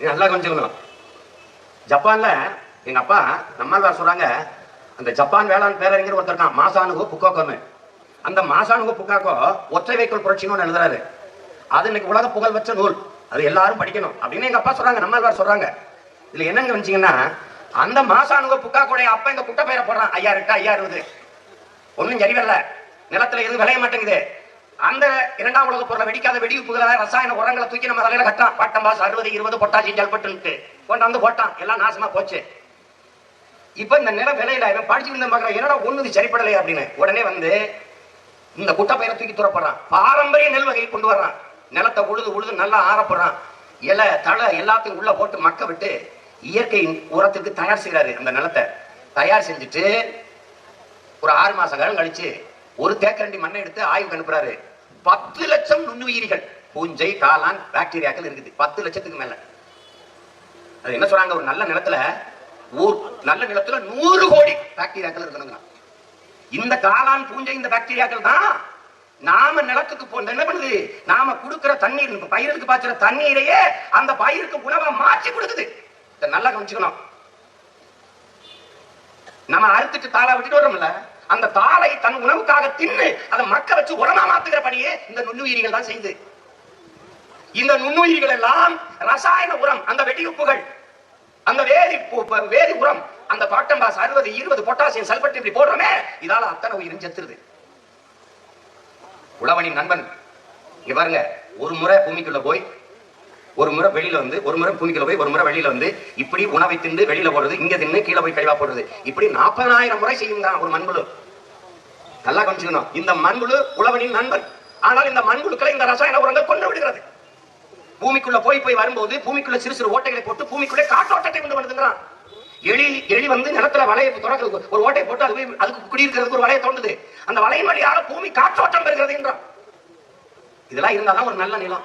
நீ நல்லா கொஞ்சம் ஜப்பான்ல எங்க அப்பா நம்மால் சொல்றாங்க அந்த ஜப்பான் வேளாண் பேரறிஞர் ஒருத்தர் தான் மாசானுகோ புக்கோக்கோன்னு. அந்த மாசானுகோ புக்காக்கோ ஒற்றை வைக்கோல் புரட்சின்னு ஒண்ணு எழுதுறாரு. அது இன்னைக்கு உலக புகழ் வச்ச நூல். அது எல்லாரும் படிக்கணும் அப்படின்னு எங்க அப்பா சொல்றாங்க நம்மால் சொல்றாங்க. இதுல என்னங்க வந்துச்சீங்கன்னா அந்த மாசானுகோ புக்காக்கோடைய அப்பா இந்த குட்டை பெயரை போடுறான். ஐயா இருக்கா ஐயா இருபது ஒன்றும் சரிவல்ல நிலத்துல எதுவும் விளைய மாட்டேங்குது. அந்த இரண்டாம் உலக பொருளை வெடிக்காத வெடிப்புகளை ரசாயன உரங்களை தூக்கி நம்ம தலையில கட்டான் பட்டம் பாஸ் அறுபது இருபது பொட்டாசி ஜல்பட்டுன்ட்டு கொண்டாந்து போட்டான். எல்லாம் நாசமா போச்சு. இப்ப இந்த நில விலையில இவன் படிச்சு இருந்த பாக்குற என்னடா ஒண்ணு சரிப்படலை அப்படின்னு. உடனே வந்து இந்த குட்டப்பயிரை தூக்கி துறப்படுறான் பாரம்பரிய நெல் வகையை கொண்டு வர்றான். நிலத்தை உழுது உழுது நல்லா ஆறப்படுறான். இலை தலை எல்லாத்தையும் உள்ள போட்டு மக்க விட்டு இயற்கை உரத்துக்கு தயார் செய்யறாரு அந்த நிலத்தை. தயார் செஞ்சுட்டு ஒரு ஆறு மாசம் காலம் கழிச்சு ஒரு தேக்கரண்டி மண்ணை எடுத்து ஆய்வுக்கு அனுப்புறாரு. பத்து லட்சம் நுண்ணுயிரிகள் பூஞ்சை காளான் பாக்டீரியாக்கள் இருக்குது. பத்து லட்சத்துக்கு மேல. அது என்ன சொல்றாங்க? ஒரு நல்ல நிலத்துல ஊர் நல்ல நிலத்துல நூறு கோடி பாக்டீரியாக்கள் இருக்கணுங்க இந்த காளான் பூஞ்சை இந்த பாக்டீரியாக்கள் தான் நாம நிலத்துக்கு போ என்ன பண்ணுது? நாம கொடுக்கிற தண்ணீர் பயிருக்கு பாய்ச்சுற தண்ணீரையே அந்த பயிருக்கு உணவா மாற்றி கொடுக்குது. நல்லா கவனிச்சுக்கணும். நம்ம அறுத்துட்டு தாளா விட்டுட்டு வரோம்ல அந்த தாளை தன் உணவுக்காக தின்னு அதை மக்க வச்சு உரமா மாத்துகிற படியே இந்த நுண்ணுயிரிகள் தான் செய்யுது இந்த நுண்ணுயிரிகள் எல்லாம் ரசாயன உரம் அந்த வெடியுப்புகள் அந்த வேதி பு- வேதி உரம் அந்த பாட்டம்பாஸ் அறுபது இருபது பொட்டாசியம் சல்பட் இப்படி போடுறோமே இதால அத்தனை உயிரும் செத்துருது. உழவனின் நண்பன் இங்க பாருங்க ஒரு முறை பூமிக்குள்ள போய் ஒரு முறை வெளியில வந்து ஒரு முறை பூமிக்குள்ள போய் ஒரு முறை வெளியில வந்து இப்படி உணவை திண்டு வெளியில போடுறது இங்க தின்னு கீழே போய் கழிவா போடுறது. இப்படி நாற்பதாயிரம் முறை செய்யுங்க ஒரு மண்புழு. நல்லா கவனிச்சுக்கணும். இந்த மண்புழு உழவனின் நண்பன். ஆனால் இந்த மண்புழுக்களை இந்த ரசாயன உரங்கள் கொண்டு விடுகிறது. பூமிக்குள்ள போய் போய் வரும்போது பூமிக்குள்ள சிறு சிறு ஓட்டைகளை போட்டு பூமிக்குள்ளே காற்றோட்டத்தை கொண்டு வந்துங்கிறான் எலி எலி வந்து நிலத்துல வலையை திறக்கிறது ஒரு ஓட்டையை போட்டு அது போய் அதுக்கு குடியிருக்கிறதுக்கு ஒரு வலையை தோண்டுது அந்த வலையின் வழியாக பூமி காற்றோட்டம் பெறுகிறது என்றான். இதெல்லாம் இருந்தாதான் ஒரு நல்ல நிலம்.